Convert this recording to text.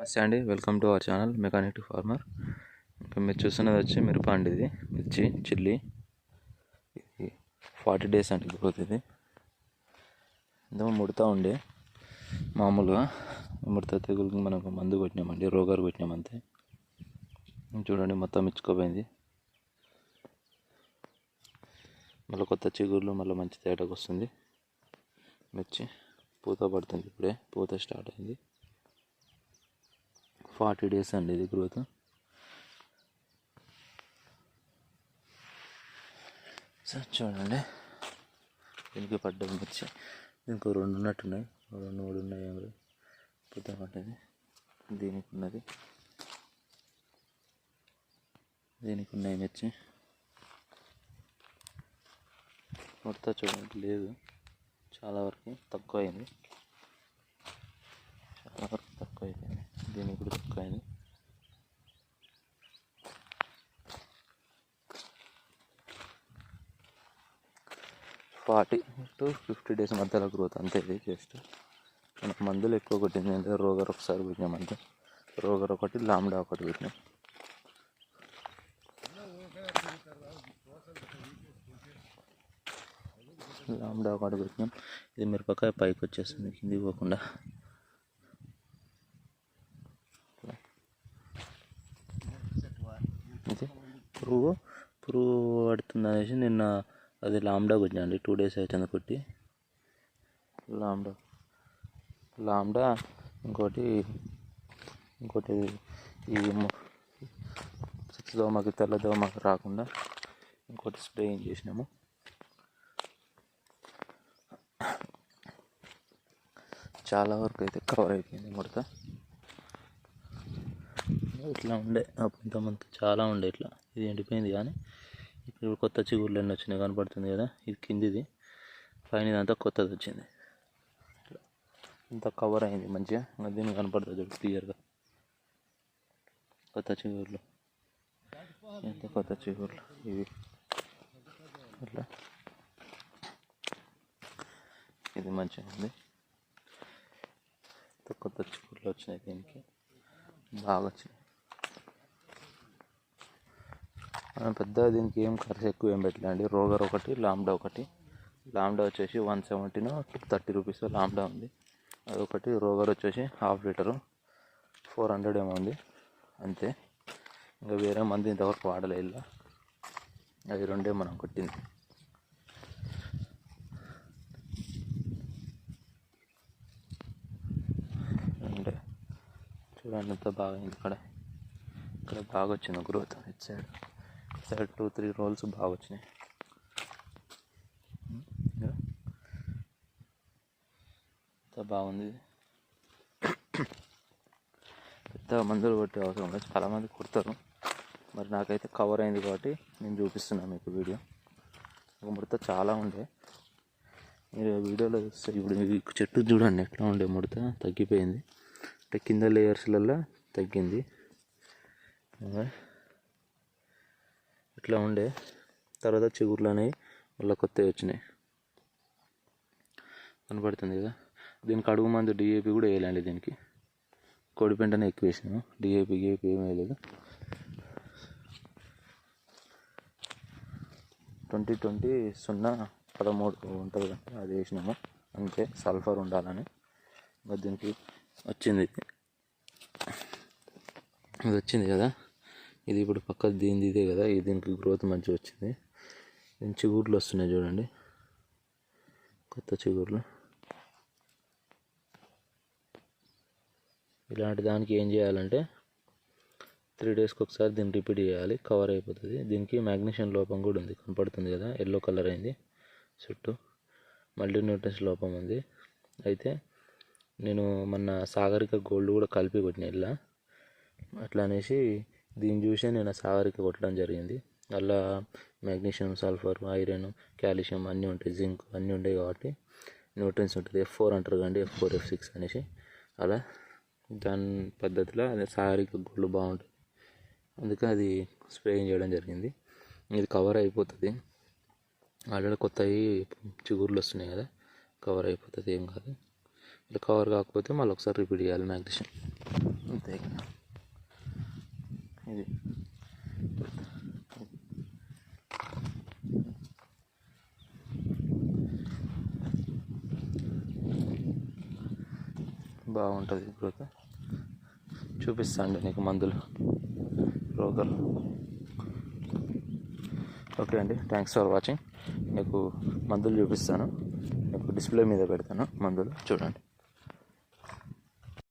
నమస్తే అండి. Welcome to our channel mechanic farmer. ఇంకా మీరు చూస్తున్నది వచ్చి మిరప అండి ఇది మిర్చి చిల్లీ. ఇది ఫార్టీ డేస్ అండి గ్రోత్ ఇది ఇంతకు ముడతా ఉండే. మామూలుగా ముడత తెగులకి మనం మందు కొట్టినామండి రోగారు కొట్టినాం అంతే చూడండి మొత్తం ఇచ్చుకోపోయింది మళ్ళీ కొత్త చిగుర్లు మళ్ళీ మంచి తేటకు వస్తుంది మిర్చి పూత పడుతుంది ఇప్పుడే పూత స్టార్ట్ అయింది. ఫార్టీ డేస్ అండి ఇది గ్రోత్. సార్ చూడండి. దీనికి పడ్డ మిర్చి ఇంకో రెండు ఉన్నట్టున్నాయి రెండు మూడు ఉన్నాయి ఏమి పెద్ద పడ్డది. దీనికి ఉన్నది. దీనికి ఉన్నాయి మిర్చి. మొత్తం చూడండి లేదు. చాలా వరకు తక్కువ అయింది చాలా వరకు తక్కువ అయిపోయింది దీనికి కూడా తక్కువ ఫార్టీ టు ఫిఫ్టీ డేస్ మధ్యలో గ్రోత్ అంతే ఇది జస్ట్. మనకు మందులు ఎక్కువ కొట్టింది అంటే రోగర్ ఒకసారి పెట్టినాం అంతే. రోగర్ ఒకటి లాంబ్డా ఒకటి పెట్టినాం. లాంబ్డా ఒకటి పెట్టినాం. ఇది మిరపకాయ పైకి వచ్చేస్తుంది కింది పోకుండా ఇది పురుగు పురుగు పడుతుంది అనేసి నిన్న అది లాంబ్డా కొట్టినండి టూ డేస్ అవుతుంది కొట్టి. లాంబ్డా లాంబ్డా ఇంకోటి ఇంకోటి ఈ దోమకి తెల్ల దోమకి రాకుండా ఇంకోటి స్ప్రేయింగ్ చేసినాము. చాలా వరకు అయితే కవర్ అయిపోయింది ముడత. ఇట్లా ఉండే కొంతమంది చాలా ఉండే ఇట్లా. ఇది ఎండిపోయింది కానీ ఇప్పుడు కొత్త చిగుర్లు ఎన్ని వచ్చినాయి కనపడుతుంది కదా. ఇది కిందిది. పైన ఇదంతా కొత్తది వచ్చింది. ఇట్లా ఇంత కవర్ అయింది మంచిగా. ఇంకా దీనికి కనపడుతుంది క్లియర్గా కొత్త చిగుర్లు. ఎంత కొత్త చిగుర్లు? ఇవి. ఇట్లా. ఇది మంచిగా ఉంది. కొత్త చిగుర్లు వచ్చినాయి దీనికి. బాగా వచ్చినాయి. మనం పెద్ద దీనికి ఏం ఖర్చు ఎక్కువ ఏం పెట్టలేండి రోగర్ ఒకటి లాంబ్డా ఒకటి. లాంబ్డా వచ్చేసి వన్ సెవెంటీనో టూ థర్టీ రూపీస్ లాంబ్డా ఉంది. అదొకటి రోగర్ వచ్చేసి హాఫ్ లీటరు ఫోర్ హండ్రెడ్ ఏమో ఉంది. అంతే. ఇంకా వేరే మంది ఇంతవరకు వాడలే ఇలా. అవి రెండే మనం కొట్టింది. అంటే చూడండి ఎంత బాగా ఇక్కడ. ఇక్కడ బాగా వచ్చింది growth it side side two three rolls బాగా వచ్చినాయి. బాగుంది. పెద్ద మందులు కొట్టే అవసరం లేదు. చాలామంది కొడతారు. మరి నాకైతే కవర్ అయింది కాబట్టి నేను చూపిస్తున్నాను మీకు వీడియో. ఒక ముడత చాలా ఉండే. మీరు వీడియోలో చూస్తే ఇప్పుడు చెట్టు చూడండి ఎట్లా ఉండే ముడత? తగ్గిపోయింది. అంటే కింద లేయర్స్లలో తగ్గింది. ఇట్లా ఉండే. తర్వాత చిగుర్లు అనేవి మళ్ళీ కొత్తవి వచ్చినాయి. కనపడుతుంది కదా? దీనికి అడుగు మందు డిఏపి కూడా వేయాలండి దీనికి. కోడి పెంటనే ఎక్కువ వేసినాము. డిఏపి గిఏపి ఏం వేయలేదు. ట్వంటీ ట్వంటీ సున్నా పదమూడు ఉంటుంది కదా? అది వేసినాము. అంతే సల్ఫర్ ఉండాలని. మరి దీనికి వచ్చింది. ఇది వచ్చింది కదా? ఇది ఇప్పుడు పక్క దీనిది ఇదే కదా ఇది దీనికి గ్రోత్ మంచిగా వచ్చింది. దీని చిగుర్లు వస్తున్నాయి చూడండి. కొత్త చిగుర్లు. ఇలాంటి దానికి ఏం చేయాలంటే త్రీ డేస్కి ఒకసారి దీన్ని రిపీట్ చేయాలి కవర్ అయిపోతుంది. దీనికి మ్యాగ్నీషియం లోపం కూడా ఉంది కనపడుతుంది కదా ఎల్లో కలర్ అయింది చుట్టూ మల్టీ న్యూట్రన్స్ లోపం ఉంది. అయితే నేను మొన్న సాగరిక గోల్డ్ కూడా కలిపి కొట్టిన ఇలా అట్లా అనేసి దీన్ని చూసే నేను సాగరిక కొట్టడం జరిగింది. అలా మెగ్నీషియం సల్ఫర్ ఐరన్ కాల్షియం అన్నీ ఉంటాయి జింక్ అన్నీ ఉంటాయి కాబట్టి న్యూట్రియన్స్ ఉంటుంది. ఎఫ్ ఫోర్ అంటారు కానీ ఎఫ్ ఫోర్ ఎఫ్ సిక్స్ అనేసి. అలా దాని పద్ధతిలో అది సాగరిక గుళ్ళు బాగుంటుంది అందుకే అది స్ప్రేయింగ్ చేయడం జరిగింది. ఇది కవర్ అయిపోతుంది. ఆల్రెడీ కొత్తవి చిగుర్లు వస్తున్నాయి కదా కవర్ అయిపోతుంది ఏం కాదు. ఇలా కవర్ కాకపోతే మళ్ళీ ఒకసారి రిపీట్ చేయాలి మ్యాగ్నీషియం. అంతే ఇది. బాగుంటుంది గ్రోత్ చూపిస్తాండి నీకు మందులు రోగలు. ఓకే అండి థ్యాంక్స్ ఫర్ వాచింగ్. నీకు మందులు చూపిస్తాను. నీకు డిస్ప్లే మీద పెడతాను మందులు చూడండి.